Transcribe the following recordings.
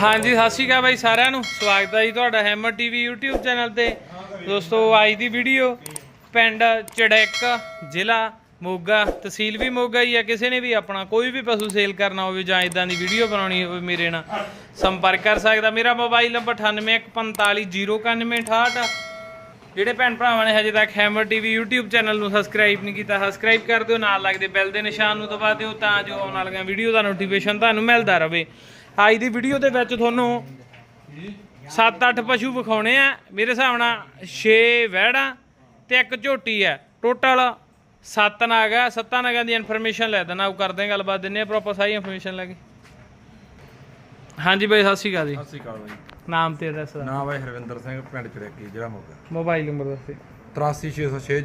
ਹਾਂਜੀ ਸਤਿ ਸ਼੍ਰੀ ਅਕਾਲ ਬਾਈ ਸਾਰਿਆਂ ਨੂੰ। ਸਵਾਗਤ ਹੈ ਜੀ ਤੁਹਾਡਾ ਹੈਮਰ ਟੀਵੀ YouTube ਚੈਨਲ ਤੇ। ਦੋਸਤੋ ਅੱਜ ਦੀ ਵੀਡੀਓ ਪਿੰਡ ਚੜੈਕ ਜ਼ਿਲ੍ਹਾ ਮੋਗਾ ਤਹਿਸੀਲ ਵੀ ਮੋਗਾ ਹੀ ਹੈ ਕਿਸੇ ਨੇ ਵੀ ਆਪਣਾ ਕੋਈ ਵੀ ਪਸ਼ੂ ਸੇਲ ਕਰਨਾ ਹੋਵੇ ਜਾਂ ਇਦਾਂ ਦੀ ਵੀਡੀਓ ਬਣਾਉਣੀ ਹੋਵੇ ਮੇਰੇ ਨਾਲ ਸੰਪਰਕ ਕਰ ਸਕਦਾ। ਮੇਰਾ ਮੋਬਾਈਲ ਨੰਬਰ 9814509168 ਜਿਹੜੇ ਭੈਣ ਭਰਾਵਾਂ ਨੇ ਹਜੇ ਤੱਕ ਹੈਮਰ ਟੀਵੀ YouTube ਚੈਨਲ ਨੂੰ ਸਬਸਕ੍ਰਾਈਬ ਨਹੀਂ ਕੀਤਾ ਸਬਸਕ੍ਰਾਈਬ ਕਰ ਦਿਓ, ਨਾਲ ਲੱਗਦੇ ਬੈਲ ਦੇ ਨਿਸ਼ਾਨ ਨੂੰ ਦਬਾ ਦਿਓ ਤਾਂ ਜੋ ਆਉਣ ਵਾਲੀਆਂ ਵੀਡੀਓ ਦਾ ਨੋਟੀਫਿਕੇਸ਼ਨ ਤੁਹਾਨੂੰ ਮਿਲਦਾ ਰਹੇ। ਅੱਜ ਦੀ ਵੀਡੀਓ ਦੇ ਵਿੱਚ ਤੁਹਾਨੂੰ 7-8 ਪਸ਼ੂ ਵਿਖਾਉਣੇ ਆ। ਮੇਰੇ ਹਿਸਾਬ ਨਾਲ 6 ਵਹਿੜਾਂ ਤੇ ਇੱਕ ਝੋਟੀ ਹੈ। ਟੋਟਲ 7 ਨਾਗ ਹੈ ਸੱਤਾਂ ਨਾਗਾਂ ਦੀ ਇਨਫੋਰਮੇਸ਼ਨ ਲੈ ਦੇਣਾ। ਉਹ ਕਰਦੇ ਗੱਲਬਾਤ। ਦਿੰਨੇ ਆ ਪ੍ਰੋਪਰ ਸਾਰੀ ਇਨਫੋਰਮੇਸ਼ਨ ਲੈ ਕੇ। ਹਾਂਜੀ ਬਾਈ, ਸਤਿ ਸ਼੍ਰੀ ਅਕਾਲ ਜੀ। ਸਤਿ ਸ਼੍ਰੀ ਅਕਾਲ ਬਾਈ। ਨਾਮ ਤੇ ਐਡਰੈਸ ਦਾ। ਨਾਮ ਹੈ ਹਰਵਿੰਦਰ ਸਿੰਘ ਪਿੰਡ ਚੜੇਕੀ ਜ਼ਿਲ੍ਹਾ ਮੋਗਾ। ਮੋਬਾਈਲ ਨੰਬਰ ਦੱਸੇ 83606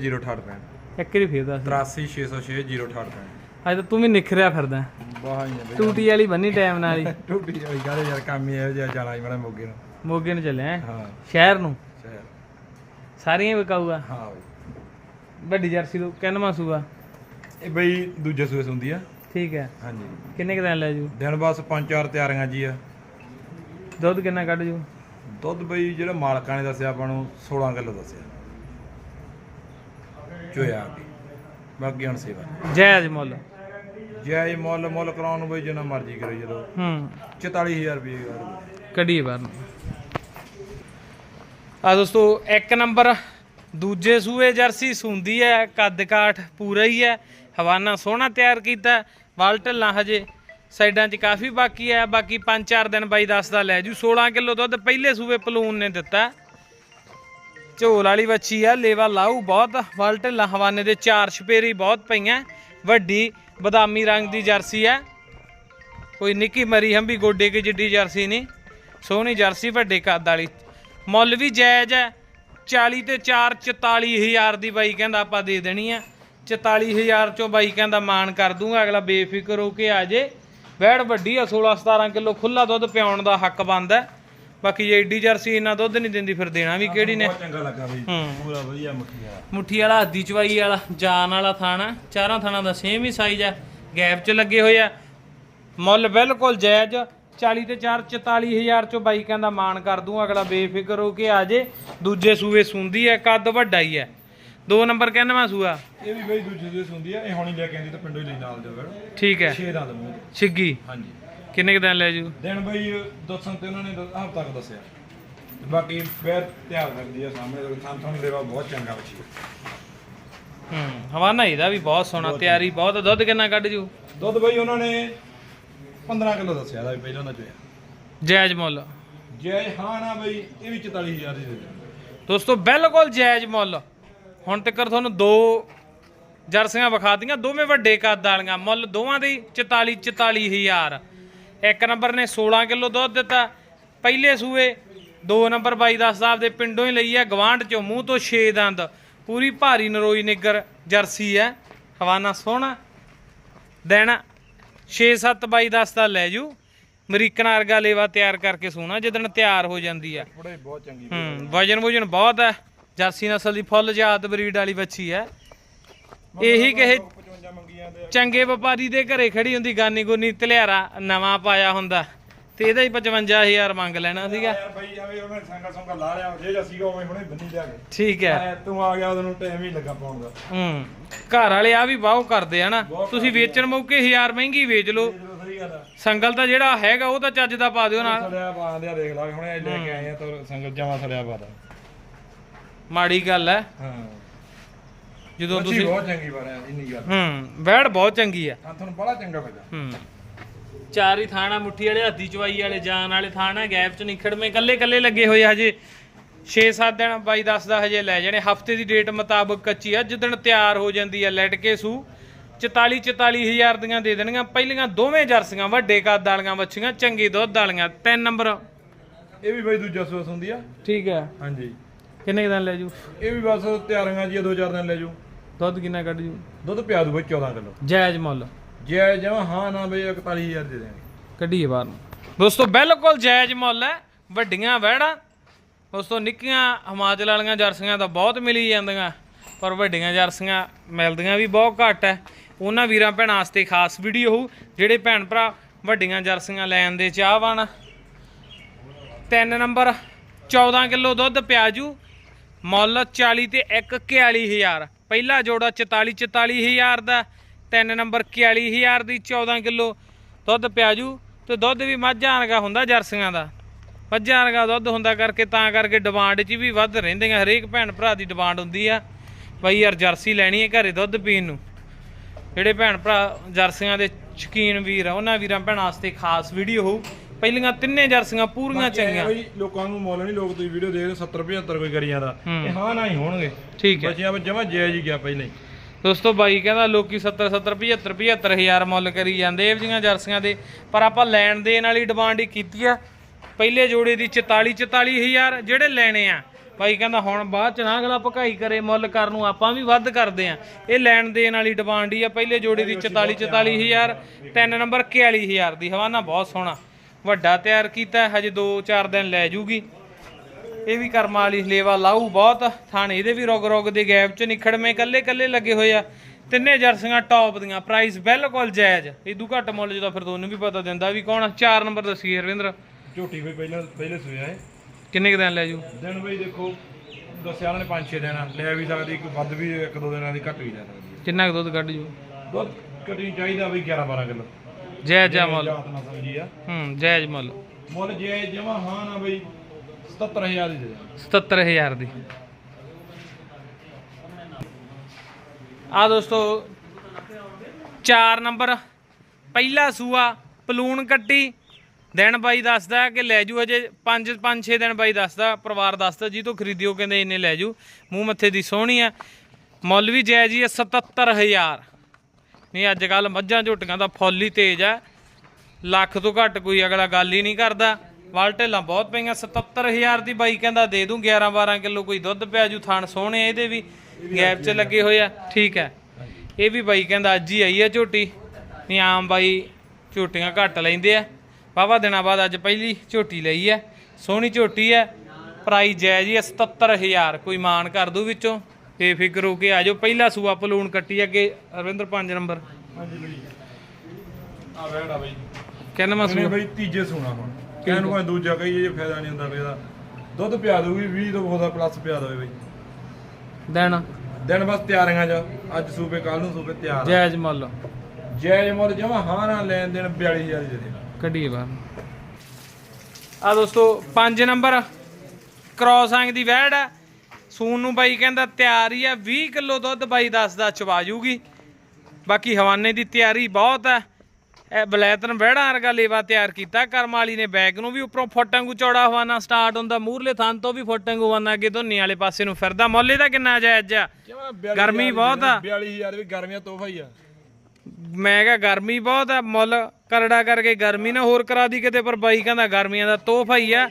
ਇੱਕ ਵਾਰੀ ਫੇਰ ਦੱਸ 83606 ਅੱਜ ਤਾਂ ਤੂੰ ਵੀ ਨਿਖਰਿਆ ਫਿਰਦਾ। ਬਾਹਾਂ ਟੂਟੀ ਵਾਲੀ ਬੰਨੀ ਟਾਈਮ ਨਾਲ ਹੀ। ਬਈ ਟੁੱਟੀ ਵਾਲੀ ਗੱਲ ਯਾਰ ਕੰਮ ਹੀ ਇਹੋ ਜਿਹਾ ਜਾਣਾ ਹੀ ਬੜਾ ਮੋਗੇ ਨੂੰ। ਮੋਗੇ ਨੂੰ ਚੱਲਿਆ ਹੈਂ? ਹਾਂ। ਸ਼ਹਿਰ ਨੂੰ? ਸ਼ਹਿਰ। ਸਾਰੀਆਂ ਵਿਕਾਊਗਾ? ਹਾਂ ਬਈ। ਵੱਡੀ ਜਰਸੀ ਤੋਂ ਕਿੰਨਵਾਂ ਸੂਆ? ਇਹ ਬਈ ਦੂਜੇ ਸੂਏ ਹੁੰਦੀ ਆ। ਠੀਕ ਹੈ। ਹਾਂਜੀ। ਕਿੰਨੇ ਕੁ ਦਿਨ ਲੈ ਜੂ? ਦਿਨ ਬਸ ਪੰਜ ਚਾਰ ਤਿਆਰੀਆਂ ਜੀ ਆ। ਦੁੱਧ ਕਿੰਨਾ ਕੱਢ ਜੂ? ਦੁੱਧ ਬਈ ਜਿਹੜਾ ਮਾਲਕਾਂ ਨੇ ਦੱਸਿਆ ਆਪਾਂ ਨੂੰ 16 ਕਿਲੋ ਦੱਸਿਆ। ਚੋਇਆ ਵੀ ਬਾਕੀ ਹੁਣ ਸੇਵਾ ਜਾਇਜ਼ ਮੁੱਲ। ਜੈ ਮੁੱਲ ਮੁੱਲ ਕਰਾਉਣ ਨੂੰ ਬਈ ਜਿੰਨਾ ਮਰਜ਼ੀ ਕਰੋ ਜਦੋਂ। ਹੂੰ। 44000 ਰੁਪਏ ਕਰ ਕੱਢੀਏ ਬਾਹਰ ਨੂੰ। ਆ ਦੋਸਤੋ ਇੱਕ ਨੰਬਰ। ਦੂਜੇ ਸੂਏ ਜਰਸੀ ਸੁੰਦੀ ਹੈ ਕੱਦ ਕਾਠ ਪੂਰਾ ਹੀ ਹੈ। ਹਵਾਨਾ ਸੋਹਣਾ ਤਿਆਰ ਕੀਤਾ ਵਾਲ ਢੱਲਾਂ ਹਜੇ ਸਾਈਡਾਂ 'ਚ ਕਾਫੀ ਬਾਕੀ ਹੈ ਬਾਕੀ 5-4 ਦਿਨ ਬਾਈ ਦੱਸਦਾ ਲੈ ਜੂ। 16 ਕਿਲੋ ਦੁੱਧ ਪਹਿਲੇ ਸੂਬੇ ਪਲੂਨ ਨੇ ਦਿੱਤਾ। ਝੋਲ ਵਾਲੀ ਵੱਛੀ ਆ, ਲੇਵਾ ਲਾਊ ਬਹੁਤ ਵਾਲ ਢੱਲਾਂ ਹਵਾਨੇ ਦੇ ਚਾਰ ਛਪੇਰੀ ਬਹੁਤ ਪਈਆਂ। ਵੱਡੀ ਬਦਾਮੀ ਰੰਗ ਦੀ ਜਰਸੀ ਹੈ ਕੋਈ ਨਿੱਕੀ ਮਰੀ ਹੰਬੀ ਗੋਡੇ ਕੀ ਜਿੱਡੀ ਜਰਸੀ ਨਹੀਂ। ਸੋਹਣੀ ਜਰਸੀ ਵੱਡੇ ਕੱਦ ਵਾਲੀ। ਮੁੱਲ ਵੀ ਜਾਇਜ਼ ਹੈ 40 ਤੇ 4 44000 ਦੀ ਬਾਈ ਕਹਿੰਦਾ ਆਪਾਂ ਦੇ ਦੇਣੀ ਆ। 44000 ਚੋਂ ਬਾਈ ਕਹਿੰਦਾ ਮਾਨ ਕਰ ਦੂੰਗਾ, ਅਗਲਾ ਬੇਫਿਕਰ ਹੋ ਕੇ ਆ ਜੇ। ਵੈੜ ਵੱਡੀ ਆ 16 17 ਕਿਲੋ ਖੁੱਲਾ ਦੁੱਧ ਪਿਆਉਣ ਦਾ ਹੱਕ ਬਣਦਾ ਬਾਕੀ ਜੇ ਏਡੀ ਜਰਸੀ ਇੰਨਾ ਦੁੱਧ ਨਹੀਂ ਦਿੰਦੀ ਫਿਰ ਦੇਣਾ ਵੀ ਕਿਹੜੀ ਨੇ? ਬਹੁਤ ਚੰਗਾ ਲੱਗਾ ਬਈ। ਪੂਰਾ ਵਧੀਆ ਮੁੱਠੀਆ ਮੁੱਠੀ ਵਾਲਾ ਹੱਦੀ ਚਵਾਈ ਵਾਲਾ ਜਾਨ ਵਾਲਾ ਥਾਣਾ ਚਾਰਾਂ ਥਾਣਾ ਦਾ ਸੇਮ ਹੀ ਸਾਈਜ਼ ਹੈ ਗੈਪ 'ਚ ਲੱਗੇ ਹੋਏ ਆ। ਮੁੱਲ ਬਿਲਕੁਲ ਜਾਇਜ਼ 40 ਤੇ 4 44000 ਚੋਂ ਬਾਈ ਕਹਿੰਦਾ ਮਾਨ ਕਰ ਦੂੰ ਅਗਲਾ ਬੇਫਿਕਰ ਹੋ ਕੇ ਆ ਜੇ। ਦੂਜੇ ਸੂਏ ਸੁੰਦੀ ਹੈ ਕੱਦ ਵੱਡਾ ਹੀ ਹੈ। ਦੋ ਨੰਬਰ ਕਹਿੰਦਾ ਸੂਆ। ਇਹ ਵੀ ਬਈ ਦੂਜੇ ਦੂਜੇ ਹੁੰਦੀ ਆ ਇਹ ਹੁਣੀ ਲੈ ਕੇ ਆਂਦੀ ਤਾਂ ਪਿੰਡੋਂ ਹੀ ਲਈ ਨਾਲ ਦੇ ਵੜ ਠੀਕ ਹੈ। 6 ਦੰਦ ਮੂੰਹ ਛਿੱਗੀ। ਹਾਂਜੀ। ਕਿੰਨੇ ਕੁ ਦਿਨ ਲੈ ਜੂ? ਦਿਨ ਬਈ ਦੱਸਣ ਤੇ ਉਹਨਾਂ ਨੇ ਹਫ਼ਤਾ ਤੱਕ ਦੱਸਿਆ। ਤੇ ਬਾਕੀ ਫੇਰ ਤਿਆਰ ਕਰਦੀ ਆ ਸਾਹਮਣੇ ਥਾਂ ਥਾਂ ਦੇਵਾ ਬਹੁਤ ਚੰਗਾ ਬੱਚੀ ਹੂੰ ਹਵਾਨਾ ਇਹਦਾ ਵੀ ਬਹੁਤ ਸੋਹਣਾ ਤਿਆਰੀ ਬਹੁਤ ਆ। ਦੁੱਧ ਕਿੰਨਾ ਕੱਢ ਜੂ? ਦੁੱਧ ਬਈ ਉਹਨਾਂ ਨੇ 15 ਕਿਲੋ ਦੱਸਿਆ ਦਾ ਵੀ ਪਹਿਲਾਂ ਦਾ ਚੋਇਆ ਜਾਇਜ਼ ਮੁੱਲ। ਜੇ ਹਾਂ ਨਾ ਬਈ ਇਹ ਵੀ 44000 ਦੀ ਦੋਸਤੋ ਬਿਲਕੁਲ ਜਾਇਜ਼ ਮੁੱਲ। ਹੁਣ ਤੱਕ ਤੁਹਾਨੂੰ ਦੋ ਜਰਸੀਆਂ ਵਿਖਾਤੀਆਂ ਦੋਵੇਂ ਵੱਡੇ ਕੱਦ ਵਾਲੀਆਂ ਮੁੱਲ ਦੋਵਾਂ ਦੇ 44 44000 ਇੱਕ ਨੰਬਰ ਨੇ 16 ਕਿਲੋ ਦੁੱਧ ਦਿੱਤਾ ਪਹਿਲੇ ਸੂਏ ਦੋ ਨੰਬਰ ਬਾਈ ਦਾ ਸਾਹਿਬ ਦੇ ਪਿੰਡੋਂ ਹੀ ਲਈ ਹੈ ਗਵਾਂਢ ਚੋਂ ਮੂੰਹ ਤੋਂ 6 ਦੰਦ। ਪੂਰੀ ਭਾਰੀ ਨਰੋਈ ਨਿੱਗਰ ਜਰਸੀ ਹੈ ਹਵਾਨਾ ਸੋਹਣਾ। ਦਿਨ 6-7 ਬਾਈ 10 ਦਾ ਲੈ ਜੂ ਅਮਰੀਕਨ ਵਰਗਾ ਲੇਵਾ ਤਿਆਰ ਕਰਕੇ ਸੋਣਾ ਜਿੱਦਣ ਤਿਆਰ ਹੋ ਜਾਂਦੀ ਹੈ। ਬਹੁਤ ਚੰਗੀ ਹੂੰ। ਵਜਨ ਵਜਨ ਬਹੁਤ ਹੈ। ਜਰਸੀ ਨਸਲ ਦੀ ਫੁੱਲ ਜਾਤ ਬਰੀਡ ਵਾਲੀ ਬੱਚੀ ਹੈ। ਇਹੀ ਕਹੇ 55 ਮੰਗੀਆਂ ਦੇ ਚੰਗੇ ਵਪਾਰੀ ਦੇ ਘਰੇ ਖੜੀ ਹੁੰਦੀ ਗਾਨੀ ਗੁਨੀ ਤਲਿਆਰਾ ਨਵਾਂ ਪਾਇਆ ਹੁੰਦਾ। ਤੇ ਇਹਦਾ ਹੀ 55000 ਮੰਗ ਲੈਣਾ ਸੀਗਾ। ਯਾਰ ਬਈ ਆਵੇ ਉਹਨੇ ਸੰਗਾ ਸੰਗਾ ਲਾ ਲਿਆ ਜੇ ਜਾਂ ਸੀਗਾ ਉਵੇਂ ਹੁਣੇ ਬੰਨੀ ਲਿਆ ਕੇ। ਠੀਕ ਹੈ। ਤੂੰ ਆ ਗਿਆ ਉਹਨੂੰ ਟਾਈਮ ਹੀ ਲੱਗਾ ਪਾਉਣ ਦਾ। ਹੂੰ ਘਰ ਵਾਲੇ ਆ ਵੀ ਬਾਹੋ ਕਰਦੇ ਆ ਨਾ। ਤੁਸੀਂ ਵੇਚਣ ਮੌਕੇ 1000 ਮਹਿੰਗੀ ਵੇਚ ਲਓ। ਸੰਗਲ ਤਾਂ ਜਿਹੜਾ ਹੈਗਾ ਉਹ ਤਾਂ ਚੱਜ ਦਾ ਪਾ ਦਿਓ ਨਾਲ। ਸੜਿਆ ਪਾ ਦਿਆ ਦੇਖ ਲਾ ਹੁਣੇ ਲੈ ਕੇ ਆਏ ਆ ਤਾਂ ਸੰਗਤ ਜਾਵਾ ਸੜਿਆ ਪਾ ਦਾ ਮਾੜੀ ਗੱਲ ਹੈ। ਹਾਂ। ਜਦੋਂ ਤੁਸੀਂ ਬਹੁਤ ਚੰਗੀ ਬਣਿਆ ਇੰਨੀ ਗੱਲ। ਹੂੰ ਵੈੜ ਬਹੁਤ ਚੰਗੀ ਆ ਹਾਂ ਤੁਹਾਨੂੰ ਬੜਾ ਚੰਗਾ ਲੱਗਾ ਹੂੰ। ਚਾਰ ਹੀ ਥਾਣਾ ਮੁੱਠੀ ਵਾਲੇ ਹੱਥੀ ਚਵਾਈ ਵਾਲੇ ਜਾਨ ਵਾਲੇ ਥਾਣਾ ਗੈਪ ਚ ਨਿਖੜਵੇਂ ਕੱਲੇ ਕੱਲੇ ਲੱਗੇ ਹੋਏ ਆ ਹਜੇ। 6-7 ਦਿਨ ਬਾਈ ਦੱਸਦਾ ਹਜੇ ਲੈ ਜਾਣੇ। ਹਫ਼ਤੇ ਦੀ ਡੇਟ ਮੁਤਾਬਕ ਕੱਚੀ ਆ ਜਿੱਦਣ ਤਿਆਰ ਹੋ ਜਾਂਦੀ ਆ ਲੈਟ ਕੇ ਸੂ। 44 44000 ਦੀਆਂ ਦੇ ਦੇਣੀਆਂ ਪਹਿਲੀਆਂ ਦੋਵੇਂ ਜਰਸੀਆਂ ਵੱਡੇ ਕੱਦ ਵਾਲੀਆਂ ਵੱਛੀਆਂ ਚੰਗੇ ਦੁੱਧ ਵਾਲੀਆਂ। ਤਿੰਨ ਨੰਬਰ। ਇਹ ਵੀ ਬਈ ਦੂਜਾ ਸੋਸ ਹੁੰਦੀ ਆ। ਠੀਕ ਹੈ। ਹਾਂਜੀ। ਕਿੰਨੇ ਕੁ ਦਿਨ ਲੈ ਜੂ? ਇਹ ਵੀ ਬਸ ਤਿਆਰੀਆਂ ਜੀ ਦੋ ਚਾਰ ਦਿਨ ਲੈ ਜਾਓ ਦੁੱਧ ਕਿੰਨਾ ਕੱਢ ਜੂ? ਦੁੱਧ ਪਿਆ ਦੂ ਬਈ 14 ਕਿਲੋ। ਜਾਇਜ਼ ਮੁੱਲ। ਜੇ ਜਮਾ ਹਾਂ ਨਾ ਬਈ 41000 ਦੇ ਦੇਣਗੇ। ਕੱਢੀਏ ਬਾਹਰ ਨੂੰ। ਦੋਸਤੋ ਬਿਲਕੁਲ ਜਾਇਜ਼ ਮੁੱਲ ਹੈ। ਵੱਡੀਆਂ ਵਹਿੜਾਂ। ਦੋਸਤੋ ਨਿੱਕੀਆਂ ਹਿਮਾਚਲ ਵਾਲੀਆਂ ਜਰਸੀਆਂ ਤਾਂ ਬਹੁਤ ਮਿਲੀ ਜਾਂਦੀਆਂ ਪਰ ਵੱਡੀਆਂ ਜਰਸੀਆਂ ਮਿਲਦੀਆਂ ਵੀ ਬਹੁਤ ਘੱਟ ਹੈ। ਉਹਨਾਂ ਵੀਰਾਂ ਭੈਣਾਂ ਵਾਸਤੇ ਖਾਸ ਵੀਡੀਓ ਹੋਊ ਜਿਹੜੇ ਭੈਣ ਭਰਾ ਵੱਡੀਆਂ ਜਰਸੀਆਂ ਲੈਣ ਦੇ ਚਾਹਵਾਨ। ਤਿੰਨ ਨੰਬਰ 14 ਕਿਲੋ ਦੁੱਧ ਪਿਆਜੂ ਮੁੱਲ 40 ਤੇ 1 41000 ਪਹਿਲਾ ਜੋੜਾ 44 44000 ਦਾ, ਤਿੰਨ ਨੰਬਰ 41000 ਦੀ 14 ਕਿਲੋ। ਦੁੱਧ ਪਿਆਜੂ ਤੇ ਦੁੱਧ ਵੀ ਮੱਝਾਂ ਵਰਗਾ ਹੁੰਦਾ ਜਰਸੀਆਂ ਦਾ। ਮੱਝਾਂ ਵਰਗਾ ਦੁੱਧ ਹੁੰਦਾ ਕਰਕੇ ਤਾਂ ਕਰਕੇ ਡਿਮਾਂਡ 'ਚ ਵੀ ਵੱਧ ਰਹਿੰਦੀਆਂ। ਹਰੇਕ ਭੈਣ ਭਰਾ ਦੀ ਡਿਮਾਂਡ ਹੁੰਦੀ ਆ। ਬਈ ਯਾਰ ਜਰਸੀ ਲੈਣੀ ਹੈ ਘਰੇ ਦੁੱਧ ਪੀਣ ਨੂੰ। ਜਿਹੜੇ ਭੈਣ ਭਰਾ ਜਰਸੀਆਂ ਦੇ ਸ਼ਕੀਨ ਵੀਰ ਆ, ਉਹਨਾਂ ਵੀਰਾਂ ਭੈਣਾਂ ਵਾਸਤੇ ਖਾਸ ਵੀਡੀਓ ਹੋਊ। ਪਹਿਲੀਆਂ ਤਿੰਨੇ ਜਰਸੀਆਂ ਪੂਰੀਆਂ ਚੰਗੀਆਂ। ਬਈ ਲੋਕਾਂ ਨੂੰ ਮੁੱਲ ਨਹੀਂ ਲੋਕ ਤੁਸੀਂ ਵੀਡੀਓ ਦੇਖਦੇ 70 75 ਕੋਈ ਕਰੀ ਜਾਂਦਾ। ਇਹ ਹਾਂ ਨਾ ਹੀ ਹੋਣਗੇ। ਠੀਕ ਹੈ। ਬੱਚਿਆਂ ਵਿੱਚ ਜਮਾ ਜਾਇਜ਼ ਹੀ ਗਿਆ ਪਹਿਲਾਂ ਹੀ। ਦੋਸਤੋ ਬਾਈ ਕਹਿੰਦਾ ਲੋਕੀ 70 70 75 75 ਹਜ਼ਾਰ ਮੁੱਲ ਕਰੀ ਜਾਂਦੇ ਇਹ ਜੀਆਂ ਜਰਸੀਆਂ ਦੇ। ਪਰ ਆਪਾਂ ਲੈਣ ਦੇਣ ਵਾਲੀ ਡਿਮਾਂਡ ਹੀ ਕੀਤੀ ਆ। ਪਹਿਲੇ ਜੋੜੇ ਦੀ 44 44 ਹਜ਼ਾਰ ਜਿਹੜੇ ਲੈਣੇ ਆ। ਬਾਈ ਕਹਿੰਦਾ ਹੁਣ ਬਾਅਦ ਚ ਨਾ ਅਗਲਾ ਭਕਾਈ ਕਰੇ ਮੁੱਲ ਕਰਨ ਨੂੰ ਆਪਾਂ ਵੀ ਵੱਧ ਕਰਦੇ ਆ। ਇਹ ਲੈਣ ਦੇਣ ਵਾਲੀ ਡਿਮਾਂਡ ਹੀ ਆ। ਪਹਿਲੇ ਜੋੜੇ ਦੀ 44 44 ਹਜ਼ਾਰ ਤਿੰਨ ਨੰਬਰ 41 ਹਜ਼ਾਰ ਦੀ। ਹਵਾਨਾ ਬਹੁਤ ਸੋਹਣਾ। ਵੱਡਾ ਤਿਆਰ ਕੀਤਾ ਹਜੇ 2-4 ਦਿਨ ਲੈ ਜੂਗੀ। ਇਹ ਵੀ ਕਰਮਾਂ ਵਾਲੀ ਲੇਵਾ ਲਾਊ ਬਹੁਤ। ਥਾਣੇ ਇਹਦੇ ਵੀ ਰੋਗ ਰੋਗ ਦੇ ਗੈਪ ਚ ਨਿਖੜਵੇਂ ਕੱਲੇ ਕੱਲੇ ਲੱਗੇ ਹੋਏ ਆ। ਤਿੰਨੇ ਜਰਸੀਆਂ ਟੌਪ ਦੀਆਂ ਪ੍ਰਾਈਸ ਬਿਲਕੁਲ ਜਾਇਜ਼। ਇਦੂ ਘੱਟ ਮੁੱਲ ਜਦੋਂ ਫਿਰ ਤੁਹਾਨੂੰ ਵੀ ਪਤਾ ਦਿੰਦਾ ਵੀ ਕੌਣ 4 ਨੰਬਰ ਦੱਸੀ ਰਵਿੰਦਰ। ਝੋਟੀ ਵੀ ਪਹਿਲਾਂ ਪਹਿਲੇ ਸੋਇਆ ਹੈ ਕਿੰਨੇ ਕੁ ਦਿਨ ਲੈ ਜੂ? ਦਿਨ ਬਈ ਦੇਖੋ ਦੱਸਿਆ ਉਹਨਾਂ ਨੇ 5-6 ਦਿਨ ਲੈ ਵੀ ਸਕਦੀ ਇੱਕ ਵੱਧ ਵੀ ਇੱਕ ਦੋ ਦਿਨਾਂ ਦੀ ਘੱਟ ਵੀ ਲੈ ਸਕਦੀ ਹੈ ਕਿੰਨਾ ਕੁ ਦੁੱਧ ਕੱਢ ਜੂ? ਦੁੱਧ ਕਟੀ ਚਾਹੀਦਾ ਬਈ 11-12 ਕਿਲੋ। ਜਾਇਜ਼ ਆ ਮੁੱਲ। ਜਾਤ ਨਾ ਸਮਝੀ ਆ। ਹੂੰ ਜਾਇਜ਼ ਮੁੱਲ। ਮੁੱਲ ਜੇ ਜਮਾ ਹਾਂ ਨਾ ਬਈ 77000 ਦੀ ਦੇ ਦੇ 77000 ਦੀ। ਆ ਦੋਸਤੋ 4 ਨੰਬਰ। ਪਹਿਲਾ ਸੂਆ ਪਲੂਣ ਕੱਟੀ। ਦਿਨ ਬਾਈ ਦੱਸਦਾ ਕਿ ਲੈ ਜੂ ਅਜੇ 5 5 6 ਦਿਨ ਬਾਈ ਦੱਸਦਾ। ਪਰਿਵਾਰ ਦੱਸਦਾ ਜੀ ਤੋਂ ਖਰੀਦਿਓ ਕਹਿੰਦੇ ਇੰਨੇ ਲੈ ਜੂ। ਮੂੰਹ ਮੱਥੇ ਦੀ ਸੋਹਣੀ ਆ। ਮੁੱਲ ਵੀ ਜਾਇਜ਼ ਹੀ ਆ 77000 ਨਹੀਂ ਅੱਜ ਕੱਲ ਮੱਝਾਂ ਝੋਟੀਆਂ ਦਾ ਫੁੱਲ ਹੀ ਤੇਜ਼ ਹੈ। ਲੱਖ ਤੋਂ ਘੱਟ ਕੋਈ ਅਗਲਾ ਗੱਲ ਹੀ ਨਹੀਂ ਕਰਦਾ। ਵਾਲ ਢੇਲਾਂ ਬਹੁਤ ਪਈਆਂ 77000 ਦੀ ਬਾਈ ਕਹਿੰਦਾ ਦੇ ਦੂੰ 11 12 ਕਿਲੋ ਕੋਈ ਦੁੱਧ ਪਿਆ ਜੂ, ਥਾਣ ਸੋਹਣੇ ਇਹਦੇ ਵੀ, ਗੈਪ 'ਚ ਲੱਗੇ ਹੋਏ ਆ, ਠੀਕ ਹੈ। ਇਹ ਵੀ ਬਾਈ ਕਹਿੰਦਾ ਅੱਜ ਹੀ ਆਈ ਆ ਝੋਟੀ। ਨਹੀਂ, ਆਮ ਬਾਈ ਝੋਟੀਆਂ ਘੱਟ ਲੈਂਦੇ ਆ। ਵਾਹਵਾ ਦਿਨਾਂ ਬਾਅਦ ਅੱਜ ਪਹਿਲੀ ਝੋਟੀ ਲਈ ਹੈ। ਸੋਹਣੀ ਝੋਟੀ ਆ ਪ੍ਰਾਈਸ ਜਾਇਜ਼ ਹੀ ਆ 77000 ਕੋਈ ਮਾਨ ਕਰ ਦੂ ਵਿੱਚੋਂ। ਬੇਫਿਕਰ ਹੋ ਕੇ ਆ ਜਾਓ। ਪਹਿਲਾ ਸੂਆ ਪਲੂਣ ਕੱਟੀ ਅੱਗੇ। ਅਰਵਿੰਦਰ 5 ਨੰਬਰ। ਹਾਂਜੀ ਬਈ। ਆ ਵੈੜਾ ਬਈ। ਕਹਿੰਦਾ ਮੈਂ ਇਹਨੇ ਬਈ ਤੀਜੇ ਸੋਣਾ ਹੁਣ। ਕਹਿਣ ਨੂੰ ਕੋਈ ਦੂਜਾ ਕਹੀਏ ਜੇ ਫਾਇਦਾ ਨਹੀਂ ਹੁੰਦਾ ਇਹਦਾ ਦੁੱਧ ਪਿਆ ਦੂਗੀ 20 ਤੋਂ ਬਹੁਤਾ ਪਲੱਸ ਪਿਆ ਦੇਵੇ ਬਈ। ਦੇਣ। ਦਿਨ ਬਸ ਤਿਆਰੀਆਂ ਜਾ ਅੱਜ ਸੂਬੇ ਕੱਲ ਨੂੰ ਸੂਬੇ ਤਿਆਰ ਆ। ਜਾਇਜ਼ ਮੁੱਲ। ਜੈ ਮੁੱਲ ਜਮਾ ਹਾਂ ਨਾ ਲੈਣ ਦੇਣ 42000 ਦੀ ਦੇ ਕੱਢੀਏ ਬਾਹਰ। ਆ ਦੋਸਤੋ 5 ਨੰਬਰ। ਕ੍ਰੋਸਾਂਗ ਦੀ ਵੈੜ ਆ। ਸੂਨ ਨੂੰ ਬਾਈ ਕਹਿੰਦਾ ਤਿਆਰ ਹੀ ਆ 20 ਕਿਲੋ ਦੁੱਧ ਬਾਈ ਦੱਸਦਾ ਚਵਾ ਜੂਗੀ ਬਾਕੀ ਹਵਾਨੇ ਦੀ ਤਿਆਰੀ ਬਹੁਤ ਆ। ਇਹ ਬਲੈਤਨ ਵੈੜਾਂ ਵਰਗਾ ਲੇਵਾ ਤਿਆਰ ਕੀਤਾ ਕਰਮ ਵਾਲੀ ਨੇ ਬੈਗ ਨੂੰ ਵੀ ਉੱਪਰੋਂ ਫੁੱਟ ਵਾਂਗੂ ਚੌੜਾ ਹਵਾਨਾ ਸਟਾਰਟ ਹੁੰਦਾ ਮੂਰਲੇ ਥਾਂ ਤੋਂ ਵੀ ਫੁੱਟ ਵਾਂਗੂ ਹਵਾਨਾ ਅੱਗੇ ਧੁੰਨੀ ਵਾਲੇ ਪਾਸੇ ਨੂੰ ਫਿਰਦਾ। ਮੁੱਲ ਇਹਦਾ ਕਿੰਨਾ ਜਾਇਜ਼ ਆ? ਜਮਾ 42000 ਗਰਮੀ ਬਹੁਤ ਆ। 42000 ਵੀ ਗਰਮੀਆਂ ਤੋਹਫਾ ਹੀ ਆ। ਮੈਂ ਕਿਹਾ ਗਰਮੀ ਬਹੁਤ ਆ ਮੁੱਲ ਕਰੜਾ ਕਰਕੇ ਗਰਮੀ ਨਾ ਹੋਰ ਕਰਾ ਦੀ ਕਿਤੇ ਪਰ ਬਾਈ ਕਹਿੰਦਾ ਗਰਮੀਆਂ ਦਾ ਤੋਹਫਾ ਹੀ ਆ।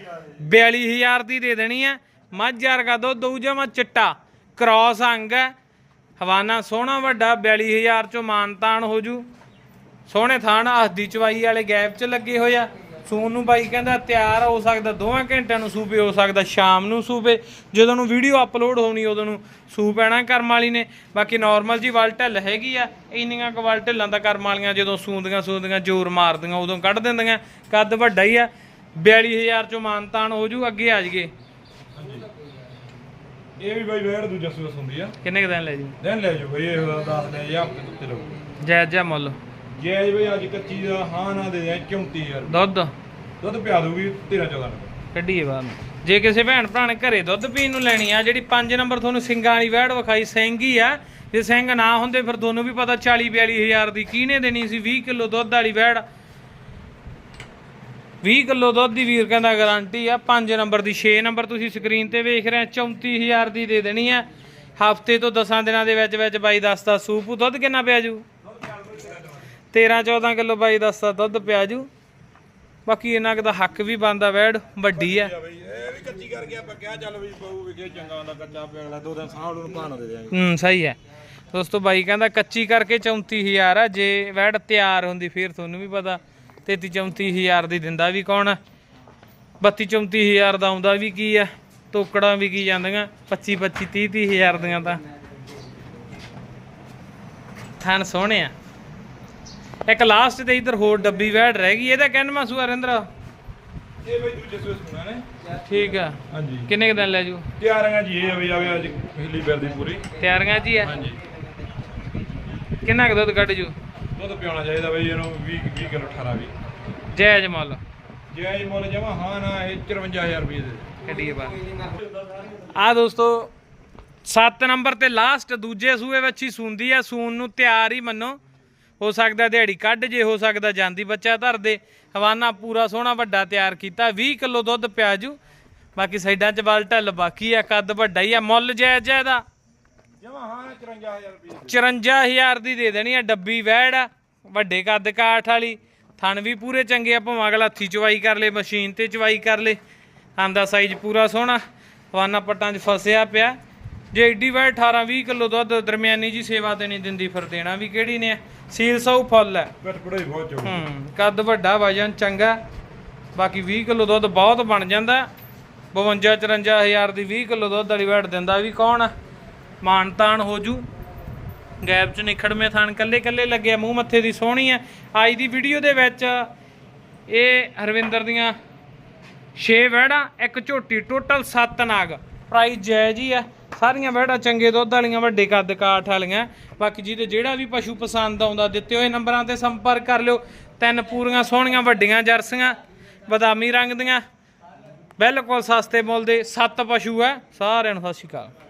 42000 ਦੀ ਦੇ ਦੇਣੀ ਆ। ਮੱਝ ਵਰਗਾ ਦੁੱਧ ਦਊ ਜਮਾ ਚਿੱਟਾ ਕ੍ਰਾਸ ਅੰਗ ਹੈ। ਹਵਾਨਾ ਸੋਹਣਾ ਵੱਡਾ 42000 ਚੋਂ ਮਾਨਤਾਨ ਹੋ ਜੂ। ਸੋਹਣੇ ਥਾਣ ਹੱਦੀ ਚਵਾਈ ਵਾਲੇ ਗੈਪ 'ਚ ਲੱਗੇ ਹੋਏ ਆ। ਸੂਨ ਨੂੰ ਬਾਈ ਕਹਿੰਦਾ ਤਿਆਰ ਹੋ ਸਕਦਾ ਦੋਵਾਂ ਘੰਟਿਆਂ ਨੂੰ ਸੂਪੇ ਹੋ ਸਕਦਾ, ਸ਼ਾਮ ਨੂੰ ਸੂਪੇ। ਜਦੋਂ ਨੂੰ ਵੀਡੀਓ ਅਪਲੋਡ ਹੋਣੀ, ਉਦੋਂ ਨੂੰ ਸੂ ਪੈਣਾ ਕਰਮ ਵਾਲੀ ਨੇ। ਬਾਕੀ ਨਾਰਮਲ ਜੀ ਵਲ ਢਿੱਲ ਹੈਗੀ ਆ, ਇੰਨੀਆਂ ਕੁ ਵਲ ਢਿੱਲਾਂ ਦਾ ਕਰਮ ਵਾਲੀਆਂ ਜਦੋਂ ਸੂੰਦੀਆਂ ਸੂੰਦੀਆਂ ਜ਼ੋਰ ਮਾਰਦੀਆਂ, ਉਦੋਂ ਕੱਢ ਦਿੰਦੀਆਂ, ਕੱਦ ਵੱਡਾ ਹੀ ਆ। 42000 ਚੋਂ ਮਾਨਤਾਨ ਹੋ ਜੂ, ਅੱਗੇ ਆ ਜਗੇ ਇਹ ਵੀ ਬਈ ਵੈੜ ਦੂਜਾ ਸੂਸ ਹੁੰਦੀ ਆ। ਕਿੰਨੇ ਕੁ ਦਿਨ ਲੈ ਜੀ? ਦਿਨ ਲੈ ਜਾਓ ਬਈ ਇਹ 10 ਲੈ ਜਾਂ ਹਫ਼ਤੇ ਤੋਂ ਲਓ ਜਾਇਜ਼ ਜਿਹਾ ਮੁੱਲ? ਜੈ ਬਈ ਅੱਜ ਕੱਚੀ ਦਾ ਹਾਂ ਨਾ ਦੇ ਦੇ 34000 ਦੁੱਧ? ਦੁੱਧ ਪਿਆ ਦੂਗੀ 13 14 ਕੱਢੀਏ ਬਾਹਰ ਨੂੰ। ਜੇ ਕਿਸੇ ਭੈਣ ਭਰਾ ਨੇ ਘਰੇ ਦੁੱਧ ਪੀਣ ਨੂੰ ਲੈਣੀ ਆ ਜਿਹੜੀ 5 ਨੰਬਰ ਤੁਹਾਨੂੰ ਸਿੰਘਾਂ ਵਾਲੀ ਵੈੜ ਵਿਖਾਈ ਸਿੰਘ ਹੀ ਆ ਜੇ ਸਿੰਘ ਨਾ ਹੁੰਦੇ ਫਿਰ ਤੁਹਾਨੂੰ ਵੀ ਪਤਾ 40 42 ਹਜ਼ਾਰ ਦੀ ਕਿਹਨੇ ਦੇਣੀ ਸੀ 20 ਕਿਲੋ ਦੁੱਧ ਵਾਲੀ ਵੈੜ। 20 ਕਿਲੋ ਦੁੱਧ ਦੀ ਵੀਰ ਕਹਿੰਦਾ ਗਾਰੰਟੀ ਆ 5 ਨੰਬਰ ਦੀ 6 ਨੰਬਰ ਤੁਸੀਂ ਸਕਰੀਨ ਤੇ ਵੇਖ ਰਹੇ ਆ 34000 ਦੀ ਦੇ ਦੇਣੀ ਆ। ਹਫ਼ਤੇ ਤੋਂ 10 ਦਿਨਾਂ ਦੇ ਵਿੱਚ ਵਿੱਚ ਬਾਈ ਦੱਸਦਾ ਸੂਪ ਦੁੱਧ ਕਿੰਨਾ ਪਿਆ ਜੂ? 13 14 ਕਿਲੋ ਬਾਈ ਦੱਸਦਾ ਦੁੱਧ ਪਿਆ ਜੂ। ਬਾਕੀ ਇਹਨਾਂ ਦਾ ਹੱਕ ਵੀ ਬੰਦਾ ਵੈੜ ਵੱਡੀ ਆ। ਬਈ ਇਹ ਵੀ ਕੱਚੀ ਕਰਕੇ ਆਪਾਂ ਕਿਹਾ ਚੱਲ ਬਈ ਬਹੂ ਵਿਕੇ ਚੰਗਾ ਹੁੰਦਾ ਕੱਚਾ ਪਿਆ ਅਗਲਾ ਦੋ ਦਿਨ ਸਾਹ ਨੂੰ ਭਾਣਾ ਦੇ ਦਿਆਂਗੇ। ਹੂੰ ਸਹੀ ਹੈ ਦੋਸਤੋ ਬਾਈ ਕਹਿੰਦਾ ਕੱਚੀ ਕਰਕੇ 34000 ਆ ਜੇ ਵੈੜ ਤਿਆਰ ਹੁੰਦੀ ਫਿਰ ਤੁਹਾਨੂੰ ਵੀ ਪਤਾ। 33 34000 ਦੀ ਦਿੰਦਾ ਵੀ ਕੌਣ ਆ? 32 34000 ਦਾ ਆਉਂਦਾ ਵੀ ਕੀ ਆ? ਟੋਕੜਾਂ ਵੀ ਕੀ ਜਾਂਦੀਆਂ? 25 25 30 30000 ਦੀਆਂ ਤਾਂ। ਥਣ ਸੋਹਣੇ ਆ। ਇੱਕ ਲਾਸਟ ਤੇ ਇਧਰ ਹੋਰ ਡੱਬੀ ਵੈੜ ਰਹਿ ਗਈ ਇਹਦਾ ਕਹਿਣਾ ਸੂਆ ਰਿੰਦਰ ਇਹ ਬਈ ਦੂਜੇ ਸੂਏ ਸੁਣਾ ਨੇ। ਠੀਕ ਆ। ਹਾਂਜੀ। ਕਿੰਨੇ ਦਿਨ ਲੈ ਜੂ? ਤਿਆਰੀਆਂ ਜੀ ਇਹ ਆਵੇ ਆਵੇ ਅੱਜ ਪਿਛਲੀ ਬੈਲ ਦੀ ਪੂਰੀ। ਤਿਆਰੀਆਂ ਜੀ ਆ? ਹਾਂਜੀ। ਕਿੰਨਾ ਕੁ ਦੁੱਧ ਕੱਢ ਜੂ? ਦੁੱਧ ਪਿਆਉਣਾ ਚਾਹੀਦਾ ਬਈ ਇਹਨੂੰ 20 20 ਕਿਲੋ 18 ਵੀ ਜਾਇਜ਼ ਮੁੱਲ। ਜੇ ਇਹ ਮੁੱਲ ਜਮਾ ਹਾਂ ਨਾ ਇਹ 54000 ਰੁਪਏ ਦੇ ਦੇ। ਕੱਢੀਏ ਬਾ ਆ ਦੋਸਤੋ 7 ਨੰਬਰ ਤੇ ਲਾਸਟ ਦੂਜੇ ਸੂਏ ਵਿੱਚ ਹੀ ਸੂੰਦੀ ਆ। ਸੂਨ ਨੂੰ ਤਿਆਰ ਹੀ ਮੰਨੋ। ਹੋ ਸਕਦਾ ਦਿਹਾੜੀ ਕੱਢ ਜੇ ਹੋ ਸਕਦਾ ਜਾਂਦੀ ਬੱਚਾ ਧਰ ਦੇ। ਹਵਾਨਾ ਪੂਰਾ ਸੋਹਣਾ ਵੱਡਾ ਤਿਆਰ ਕੀਤਾ। 20 ਕਿਲੋ ਦੁੱਧ ਪਿਆਜੂ ਬਾਕੀ ਸਾਈਡਾਂ 'ਚ ਬਲ ਢੱਲ ਬਾਕੀ ਆ ਕੱਦ ਵੱਡਾ ਹੀ ਆ। ਮੁੱਲ ਜਾਇਜ਼ ਆ। ਇਹਦਾ ਜਮਾ ਹਾਂ ਨਾ 54000 ਰੁਪਏ ਦੇ 54000 ਦੀ ਦੇ ਦੇਣੀ ਆ ਡੱਬੀ ਵੈੜ ਆ ਵੱਡੇ ਕੱਦ ਕਾਠ ਵਾਲੀ ਥਣ ਵੀ ਪੂਰੇ ਚੰਗੇ ਆ ਭਾਵੇਂ ਅਗਲਾ ਹੱਥੀ ਚਵਾਈ ਕਰ ਲੇ ਮਸ਼ੀਨ ਤੇ ਚਵਾਈ ਕਰ ਲੇ। ਆਂਦਾ ਸਾਈਜ਼ ਪੂਰਾ ਸੋਹਣਾ ਹਵਾਨਾ ਪੱਟਾਂ 'ਚ ਫਸਿਆ ਪਿਆ। ਜੇ ਏਡੀ ਵੈੜ 18 20 ਕਿਲੋ ਦੁੱਧ ਦਰਮਿਆਨੀ ਜੀ ਸੇਵਾ ਤੇ ਨਹੀਂ ਦਿੰਦੀ ਫਿਰ ਦੇਣਾ ਵੀ ਕਿਹੜੀ ਨੇ ਸੀਲ ਸੌ ਫੁੱਲ ਹੈ ਬਹੁਤ ਕੱਦ ਵੱਡਾ ਵਜਨ ਚੰਗਾ। ਬਾਕੀ 20 ਕਿਲੋ ਦੁੱਧ ਬਹੁਤ ਬਣ ਜਾਂਦਾ। 52 54 ਹਜ਼ਾਰ ਦੀ 20 ਕਿਲੋ ਦੁੱਧ ਵਾਲੀ ਵੈੜ ਦਿੰਦਾ ਵੀ ਕੌਣ ਆ? ਮਾਨ ਤਾਨ ਹੋ ਜੂ। ਗੈਪ ਚ ਨਿਖੜਵੇਂ ਥਾਨ ਕੱਲੇ ਕੱਲੇ ਲੱਗਿਆ, ਮੂੰਹ ਮੱਥੇ ਦੀ ਸੋਹਣੀ ਹੈ ਅੱਜ ਦੀ ਵੀਡੀਓ ਦੇ ਵਿੱਚ ਇਹ ਹਰਵਿੰਦਰ ਦੀਆਂ 6 ਵਹਿੜਾਂ, ਇੱਕ ਝੋਟੀ ਟੋਟਲ 7 ਨਾਗ। ਪ੍ਰਾਈਸ ਜਾਇਜ਼ ਹੀ ਆ ਸਾਰੀਆਂ ਵਹਿੜਾਂ ਚੰਗੇ ਦੁੱਧ ਵਾਲੀਆਂ, ਵੱਡੇ ਕੱਦ ਕਾਠ ਵਾਲੀਆਂ। ਬਾਕੀ ਜਿਹਦੇ ਜਿਹੜਾ ਵੀ ਪਸ਼ੂ ਪਸੰਦ ਆਉਂਦਾ, ਦਿੱਤੇ ਹੋਏ ਨੰਬਰਾਂ ਤੇ ਸੰਪਰਕ ਕਰ ਲਿਓ। ਤਿੰਨ ਪੂਰੀਆਂ ਸੋਹਣੀਆਂ, ਵੱਡੀਆਂ ਜਰਸੀਆਂ, ਬਦਾਮੀ ਰੰਗ ਦੀਆਂ। ਬਿਲਕੁਲ ਸਸਤੇ ਮੁੱਲ ਦੇ 7 ਪਸ਼ੂ ਆ ਸਾਰਿਆਂ ਨੂੰ ਸਤਿ ਸ਼੍ਰੀ ਅਕਾਲ।